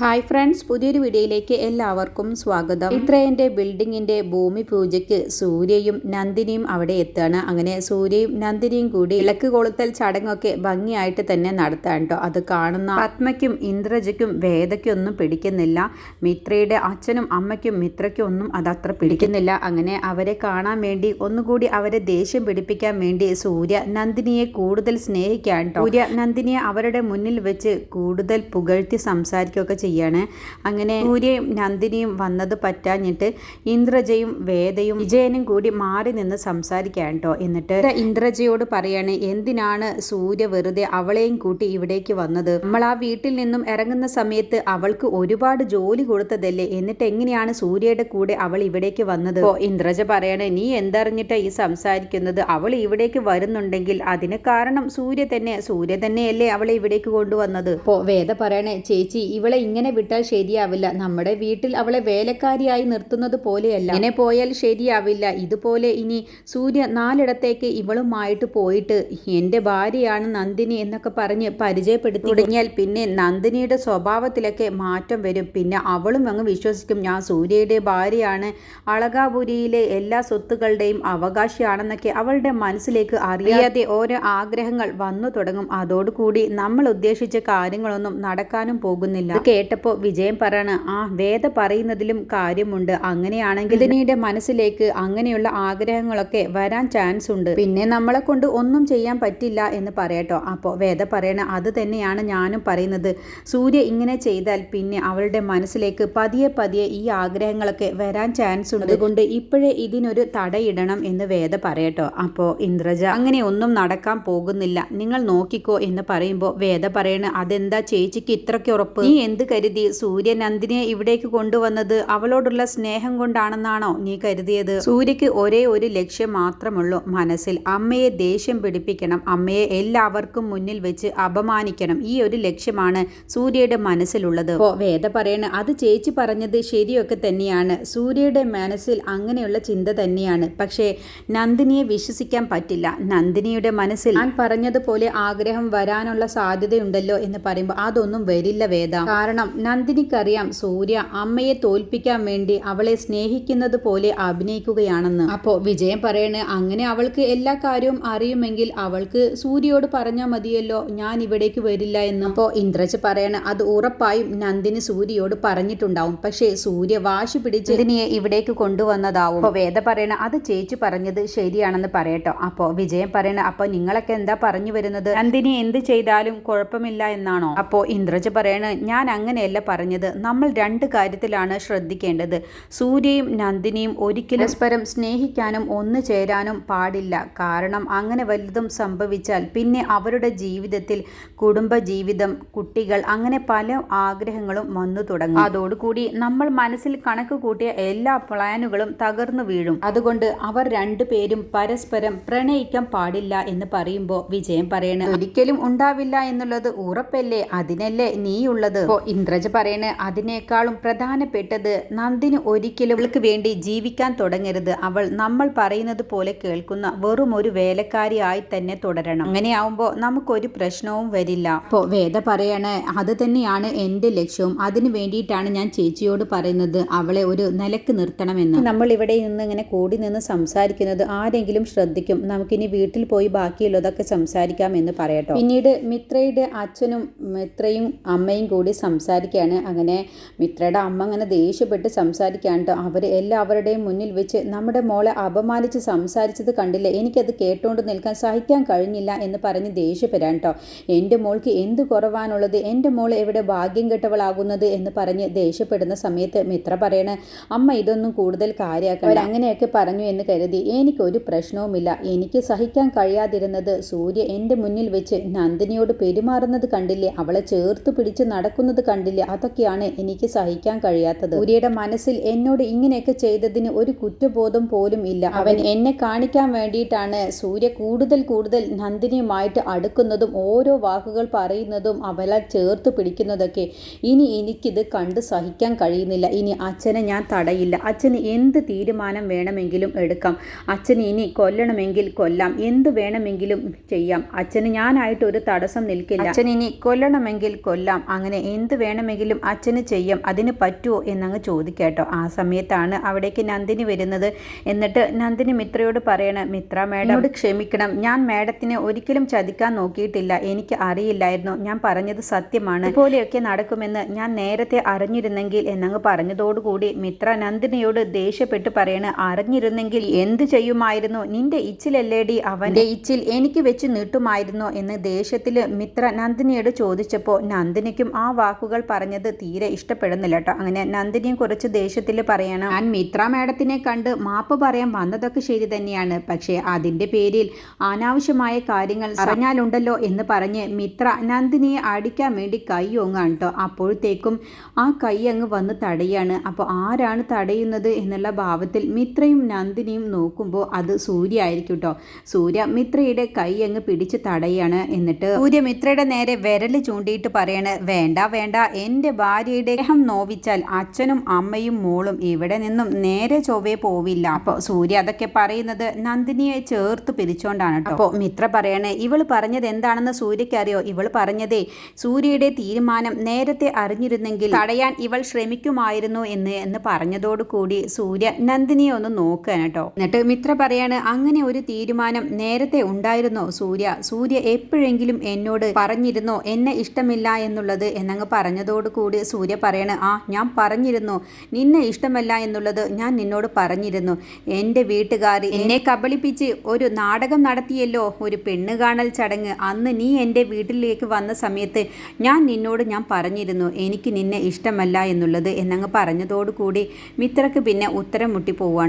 Hi friends പുതിയൊരു വീഡിയോയിലേക്ക് എല്ലാവർക്കും സ്വാഗതം. ഇത്രയന്റെ ബിൽഡിങ്ങിന്റെ ഭൂമി പൂജയ്ക്ക് സൂര്യയും നന്ദിനിയും അവിടെ എത്തുകയാണ്. അങ്ങനെ സൂര്യയും നന്ദിനിയും കൂടി ഇളക്ക് കൊളുത്തൽ ചടങ്ങൊക്കെ ഭംഗിയായിട്ട് തന്നെ നടത്താൻ കേട്ടോ അത് കാണുന്ന പത്മയ്ക്കും ഇന്ദ്രജയ്ക്കും വേദയ്ക്കും ഒന്നും പിടിക്കുന്നില്ല. മിത്രയുടെ അച്ഛനും അമ്മയ്ക്കും മിത്രയ്ക്കും ഒന്നും അതത്ര പിടിക്കുന്നില്ല. അങ്ങനെ അവരെ കാണാൻ വേണ്ടി ഒന്നുകൂടി അവരെ ദേഷ്യം പിടിപ്പിക്കാൻ വേണ്ടി സൂര്യ നന്ദിനിയെ കൂടുതൽ സ്നേഹിക്കാൻ കേട്ടോ സൂര്യ നന്ദിനിയെ അവരുടെ മുന്നിൽ വെച്ച് കൂടുതൽ പുകഴ്ത്തി സംസാരിക്കുകയൊക്കെ ചെയ്യാണ്. അങ്ങനെ സൂര്യയും നന്ദിനിയും വന്നത് പറ്റാഞ്ഞിട്ട് ഇന്ദ്രജയും വേദയും വിജയനും കൂടി മാറി നിന്ന് സംസാരിക്കാൻ കേട്ടോ. എന്നിട്ട് ഇന്ദ്രജയോട് പറയാണ് എന്തിനാണ് സൂര്യ വെറുതെ അവളെയും കൂട്ടി ഇവിടേക്ക് വന്നത്? നമ്മൾ ആ വീട്ടിൽ നിന്നും ഇറങ്ങുന്ന സമയത്ത് അവൾക്ക് ഒരുപാട് ജോലി കൊടുത്തതല്ലേ? എന്നിട്ട് എങ്ങനെയാണ് സൂര്യയുടെ കൂടെ അവൾ ഇവിടേക്ക് വന്നത്? ഓ ഇന്ദ്രജ പറയാണ് നീ എന്തറിഞ്ഞിട്ടാ ഈ സംസാരിക്കുന്നത്? അവൾ ഇവിടേക്ക് വരുന്നുണ്ടെങ്കിൽ അതിന് കാരണം സൂര്യ തന്നെ. സൂര്യ തന്നെയല്ലേ അവളെ ഇവിടേക്ക് കൊണ്ടുവന്നത്? ഓ വേദ പറയണേ ചേച്ചി ഇവളെ ഇങ്ങനെ വിട്ടാൽ ശരിയാവില്ല? നമ്മുടെ വീട്ടിൽ അവളെ വേലക്കാരിയായി നിർത്തുന്നത് പോലെയല്ല. ഇങ്ങനെ പോയാൽ ശരിയാവില്ല? ഇതുപോലെ ഇനി സൂര്യ നാലിടത്തേക്ക് ഇവളുമായിട്ട് പോയിട്ട് എന്റെ ഭാര്യയാണ് നന്ദിനി എന്നൊക്കെ പറഞ്ഞ് പരിചയപ്പെടുത്തി തുടങ്ങിയാൽ പിന്നെ നന്ദിനിയുടെ സ്വഭാവത്തിലൊക്കെ മാറ്റം വരും. പിന്നെ അവളും അങ്ങ് വിശ്വസിക്കും ഞാൻ സൂര്യയുടെ ഭാര്യയാണ്. അളകാപുരിയിലെ എല്ലാ സ്വത്തുക്കളുടെയും അവകാശിയാണെന്നൊക്കെ അവളുടെ മനസ്സിലേക്ക് അറിയാതെ ഓരോ ആഗ്രഹങ്ങൾ വന്നു തുടങ്ങും. അതോടുകൂടി നമ്മൾ ഉദ്ദേശിച്ച കാര്യങ്ങളൊന്നും നടക്കാനും പോകുന്നില്ല. ഇത് കേട്ടപ്പോൾ വിജയം പറയാണ് ആ വേദ പറയുന്നതിലും കാര്യമുണ്ട്. അങ്ങനെയാണെങ്കിൽ ഇതിനിയുടെ മനസ്സിലേക്ക് അങ്ങനെയുള്ള ആഗ്രഹങ്ങളൊക്കെ വരാൻ ചാൻസ് ഉണ്ട്. പിന്നെ നമ്മളെ കൊണ്ട് ഒന്നും ചെയ്യാൻ പറ്റില്ല എന്ന് പറയട്ടോ. അപ്പോൾ വേദ പറയണ അത് തന്നെയാണ് ഞാനും പറയുന്നത്. സൂര്യ ഇങ്ങനെ ചെയ്താൽ പിന്നെ അവളുടെ മനസ്സിലേക്ക് പതിയെ പതിയെ ഈ ആഗ്രഹങ്ങളൊക്കെ വരാൻ ചാൻസ് ഉണ്ട്. അതുകൊണ്ട് ഇപ്പോഴേ ഇതിനൊരു തടയിടണം എന്ന് വേദ പറയട്ടോ. അപ്പോൾ ഇന്ദ്രജ അങ്ങനെ ഒന്നും നടക്കാൻ പോകുന്നില്ല. നിങ്ങൾ നോക്കിക്കോ എന്ന് പറയുമ്പോൾ വേദ പറയണ അതെന്താ ചേച്ചിക്ക് ഇത്രയ്ക്ക് ഉറപ്പ്? നീ എന്ത് കരുതി സൂര്യൻ നന്ദിനിയെ ഇവിടേക്ക് കൊണ്ടുവന്നത് അവളോടുള്ള സ്നേഹം കൊണ്ടാണെന്നാണോ നീ കരുതിയത്? സൂര്യക്ക് ഒരേ ഒരു ലക്ഷ്യം മാത്രമുള്ളൂ മനസ്സിൽ. അമ്മയെ ദേഷ്യം പിടിപ്പിക്കണം. അമ്മയെ എല്ലാവർക്കും മുന്നിൽ വെച്ച് അപമാനിക്കണം. ഈ ഒരു ലക്ഷ്യമാണ് സൂര്യയുടെ മനസ്സിലുള്ളത്. ഓ വേദ പറയണ അത് ചേച്ചി പറഞ്ഞത് ശരിയൊക്കെ തന്നെയാണ്. സൂര്യയുടെ മനസ്സിൽ അങ്ങനെയുള്ള ചിന്ത തന്നെയാണ്. പക്ഷേ നന്ദിനിയെ വിശ്വസിക്കാൻ പറ്റില്ല. നന്ദിനിയുടെ മനസ്സിൽ ഞാൻ പറഞ്ഞതുപോലെ ആഗ്രഹം വരാനുള്ള സാധ്യതയുണ്ടല്ലോ എന്ന് പറയുമ്പോൾ അതൊന്നും വരില്ല വേദ. കാരണം നന്ദിനിക്കറിയാം സൂര്യ അമ്മയെ തോൽപ്പിക്കാൻ വേണ്ടി അവളെ സ്നേഹിക്കുന്നത് പോലെ അഭിനയിക്കുകയാണെന്ന്. അപ്പോൾ വിജയം പറയണേ അങ്ങനെ അവൾക്ക് എല്ലാ കാര്യവും അറിയുമെങ്കിൽ അവൾക്ക് സൂര്യയോട് പറഞ്ഞാൽ മതിയല്ലോ ഞാൻ ഇവിടേക്ക് വരില്ല എന്ന്. അപ്പോൾ ഇന്ദ്രജ് പറയണ അത് ഉറപ്പായും നന്ദിനി സൂര്യയോട് പറഞ്ഞിട്ടുണ്ടാവും. പക്ഷേ സൂര്യ വാശി പിടിച്ച് ഇതിനെ ഇവിടേക്ക് കൊണ്ടുവന്നതാവും. അപ്പോൾ വേദ പറയണ അത് ചേച്ചി പറഞ്ഞത് ശരിയാണെന്ന് പറയട്ടോ. അപ്പോൾ വിജയം പറയണ അപ്പോൾ നിങ്ങളൊക്കെ എന്താ പറഞ്ഞു വരുന്നത്? നന്ദിനി എന്ത് ചെയ്താലും കുഴപ്പമില്ല എന്നാണോ? അപ്പോൾ ഇന്ദ്രജ് പറയണ ഞാൻ അങ്ങനെയല്ല പറഞ്ഞത്. നമ്മൾ രണ്ട് കാര്യത്തിലാണ് ശ്രദ്ധിക്കേണ്ടത്. സൂര്യയും നന്ദിനിയും ഒരിക്കലും പരസ്പരം സ്നേഹിക്കാനും ഒന്നു ചേരാനും പാടില്ല. കാരണം അങ്ങനെ വലുതും സംഭവിച്ചാൽ പിന്നെ അവരുടെ ജീവിതത്തിൽ കുടുംബജീവിതം കുട്ടികൾ അങ്ങനെ പല ആഗ്രഹങ്ങളും വന്നു തുടങ്ങും. അതോടുകൂടി നമ്മൾ മനസ്സിൽ കണക്ക് കൂട്ടിയ എല്ലാ പ്ലാനുകളും തകർന്നു വീഴും. അതുകൊണ്ട് അവർ രണ്ടുപേരും പരസ്പരം പ്രണയിക്കാൻ പാടില്ല എന്ന് പറയുമ്പോൾ വിജയം പറയണ. ഒരിക്കലും ഉണ്ടാവില്ല എന്നുള്ളത് ഉറപ്പല്ലേ? അതിനല്ലേ നീയുള്ളത്? ഇന്ദ്രജ പറയണ അതിനേക്കാളും പ്രധാനപ്പെട്ടത് നന്ദിന് ഒരിക്കലും അവൾക്ക് വേണ്ടി ജീവിക്കാൻ തുടങ്ങരുത്. അവൾ നമ്മൾ പറയുന്നത് പോലെ കേൾക്കുന്ന വെറും ഒരു വേലക്കാരിയായി തന്നെ തുടരണം. അങ്ങനെയാവുമ്പോൾ നമുക്കൊരു പ്രശ്നവും വരില്ല. അപ്പോൾ വേദ പറയണ അത് തന്നെയാണ് എന്റെ ലക്ഷ്യവും. അതിന് വേണ്ടിയിട്ടാണ് ഞാൻ ചേച്ചിയോട് പറയുന്നത്. അവളെ ഒരു നിലയ്ക്ക് നിർത്തണമെന്ന്. നമ്മൾ ഇവിടെ നിന്ന് ഇങ്ങനെ കൂടി നിന്ന് സംസാരിക്കുന്നത് ആരെങ്കിലും ശ്രദ്ധിക്കും. നമുക്കിനി വീട്ടിൽ പോയി ബാക്കിയുള്ളതൊക്കെ സംസാരിക്കാം എന്ന് പറയട്ടോ. പിന്നീട് മിത്രയുടെ അച്ഛനും മിത്രയും അമ്മയും കൂടി സംസാരിക്കുകയാണ്. അങ്ങനെ മിത്രയുടെ അമ്മ അങ്ങനെ ദേഷ്യപ്പെട്ട് സംസാരിക്കാണ്ട് അവർ എല്ലാവരുടെയും മുന്നിൽ വെച്ച് നമ്മുടെ മോളെ അപമാനിച്ച് സംസാരിച്ചത് കണ്ടില്ല? എനിക്കത് കേട്ടുകൊണ്ട് നിൽക്കാൻ സഹിക്കാൻ കഴിഞ്ഞില്ല എന്ന് പറഞ്ഞ് ദേഷ്യപ്പെടാൻ കേട്ടോ എന്റെ മോൾക്ക് എന്ത് കുറവാനുള്ളത് എന്റെ മോൾ എവിടെ ഭാഗ്യം കെട്ടവളാകുന്നത് എന്ന് പറഞ്ഞ് ദേഷ്യപ്പെടുന്ന സമയത്ത് മിത്ര പറയണ അമ്മ ഇതൊന്നും കൂടുതൽ കാര്യമാക്കണം അങ്ങനെയൊക്കെ പറഞ്ഞു എന്ന് കരുതി. എനിക്കൊരു പ്രശ്നവുമില്ല. എനിക്ക് സഹിക്കാൻ കഴിയാതിരുന്നത് സൂര്യ എന്റെ മുന്നിൽ വെച്ച് നന്ദിനിയോട് പെരുമാറുന്നത് കണ്ടില്ലേ? അവളെ ചേർത്ത് പിടിച്ച് നടക്കുന്നത് കണ്ടില്ലേ അതൊക്കെയാണ് എനിക്ക് സഹിക്കാൻ കഴിയാത്തത്. ഉരിയുടെ മനസ്സിൽ എന്നോട് ഇങ്ങനെയൊക്കെ ചെയ്തതിന് ഒരു കുറ്റബോധം പോലും ഇല്ല. അവൻ എന്നെ കാണിക്കാൻ വേണ്ടിയിട്ടാണ് സൂര്യ കൂടുതൽ കൂടുതൽ നന്ദിനിയുമായിട്ട് അടുക്കുന്നതും ഓരോ വാക്കുകൾ പറയുന്നതും അവല ചേർത്ത് പിടിക്കുന്നതൊക്കെ ഇനി എനിക്കിത് കണ്ട് സഹിക്കാൻ കഴിയുന്നില്ല. ഇനി അച്ഛനെ ഞാൻ തടയില്ല. അച്ഛന് എന്ത് തീരുമാനം വേണമെങ്കിലും എടുക്കാം. അച്ഛന് ഇനി കൊല്ലണമെങ്കിൽ കൊല്ലാം. എന്ത് വേണമെങ്കിലും ചെയ്യാം. അച്ഛന് ഞാനായിട്ട് ഒരു തടസ്സം നിൽക്കില്ല. അച്ഛൻ ഇനി കൊല്ലണമെങ്കിൽ കൊല്ലാം. അങ്ങനെ എന്ത് വേണമെങ്കിലും അച്ഛന് ചെയ്യാം അതിന് പറ്റുമോ എന്നങ്ങ് ചോദിക്കാട്ടോ. ആ സമയത്താണ് അവിടേക്ക് നന്ദിനി വരുന്നത്. എന്നിട്ട് നന്ദിനി മിത്രയോട് പറയണ മിത്ര മേഡമോട് ക്ഷമിക്കണം. ഞാൻ മേഡത്തിനെ ഒരിക്കലും ചതിക്കാൻ നോക്കിയിട്ടില്ല. എനിക്ക് അറിയില്ലായിരുന്നു. ഞാൻ പറഞ്ഞത് സത്യമാണ്. ഇതുപോലെയൊക്കെ നടക്കുമെന്ന് ഞാൻ നേരത്തെ അറിഞ്ഞിരുന്നെങ്കിൽ എന്നങ്ങ് പറഞ്ഞതോടുകൂടി മിത്ര നന്ദിനിയോട് ദേഷ്യപ്പെട്ട് പറയണ അറിഞ്ഞിരുന്നെങ്കിൽ എന്ത് ചെയ്യുമായിരുന്നു? നിന്റെ ഇച്ചിലല്ലേടി അവന്റെ ഇച്ചിൽ എനിക്ക് വെച്ച് നീട്ടുമായിരുന്നോ എന്ന് ദേഷ്യത്തിൽ മിത്ര നന്ദിനിയോട് ചോദിച്ചപ്പോൾ നന്ദിനിക്കും ആ വാക്കുകൾ പറഞ്ഞത് തീരെ ഇഷ്ടപ്പെടുന്നില്ല കേട്ടോ. അങ്ങനെ നന്ദിനിയും കുറച്ച് ദേഷ്യത്തിൽ പറയണം ഞാൻ മിത്ര മാഡത്തിനെ കണ്ട് മാപ്പ് പറയാൻ വന്നതൊക്കെ ശരി തന്നെയാണ്. പക്ഷേ അതിന്റെ പേരിൽ അനാവശ്യമായ കാര്യങ്ങൾ പറഞ്ഞാലുണ്ടല്ലോ എന്ന് പറഞ്ഞ് മിത്ര നന്ദിനിയെ അടിക്കാൻ വേണ്ടി കൈ ഒങ്ങാണ് കേട്ടോ. അപ്പോഴത്തേക്കും ആ കൈ അങ്ങ് വന്ന് തടയാണ്. അപ്പോൾ ആരാണ് തടയുന്നത് എന്നുള്ള ഭാവത്തിൽ മിത്രയും നന്ദിനിയും നോക്കുമ്പോൾ അത് സൂര്യ ആയിരിക്കും കേട്ടോ. സൂര്യ മിത്രയുടെ കൈ അങ്ങ് പിടിച്ച് തടയാണ്. എന്നിട്ട് സൂര്യ മിത്രയുടെ നേരെ വിരൽ ചൂണ്ടിയിട്ട് പറയാണ് വേണ്ട വേണ്ട എന്റെ ഭാര്യയുടെ ദേഹം നോവിച്ചാൽ അച്ഛനും അമ്മയും മോളും ഇവിടെ നിന്നും നേരെ ചൊവ്വേ പോവില്ല. അപ്പോൾ സൂര്യ അതൊക്കെ പറയുന്നത് നന്ദിനിയെ ചേർത്ത് പിരിച്ചോണ്ടാണ് കേട്ടോ. അപ്പോൾ മിത്ര പറയണേ ഇവൾ പറഞ്ഞത് എന്താണെന്ന് സൂര്യയ്ക്ക് അറിയോ ഇവൾ പറഞ്ഞതേ സൂര്യയുടെ തീരുമാനം നേരത്തെ അറിഞ്ഞിരുന്നെങ്കിൽ തടയാൻ ഇവൾ ശ്രമിക്കുമായിരുന്നു എന്ന് എന്ന് പറഞ്ഞതോടുകൂടി സൂര്യ നന്ദിനിയെ ഒന്ന് നോക്കുകയാണ് കേട്ടോ. എന്നിട്ട് മിത്ര പറയാണ് അങ്ങനെ ഒരു തീരുമാനം നേരത്തെ ഉണ്ടായിരുന്നോ സൂര്യ? സൂര്യ എപ്പോഴെങ്കിലും എന്നോട് പറഞ്ഞിരുന്നോ? എന്നെ ഇഷ്ടമില്ല എന്നുള്ളത് എന്നങ്ങ് പറഞ്ഞതോടുകൂടി സൂര്യ പറയണ് ആ ഞാൻ പറഞ്ഞിരുന്നു. നിന്നെ ഇഷ്ടമല്ല എന്നുള്ളത് ഞാൻ നിന്നോട് പറഞ്ഞിരുന്നു. എന്റെ വീട്ടുകാർ എന്നെ കബളിപ്പിച്ച് ഒരു നാടകം നടത്തിയല്ലോ ഒരു പെണ്ണ് കാണൽ ചടങ്ങ്. അന്ന് നീ എന്റെ വീട്ടിലേക്ക് വന്ന സമയത്ത് ഞാൻ നിന്നോട് ഞാൻ പറഞ്ഞിരുന്നു എനിക്ക് നിന്നെ ഇഷ്ടമല്ല എന്നുള്ളത്. എന്നങ്ങ് പറഞ്ഞതോടുകൂടി മിത്രക്ക് പിന്നെ ഉത്തരം മുട്ടി പോവാണ്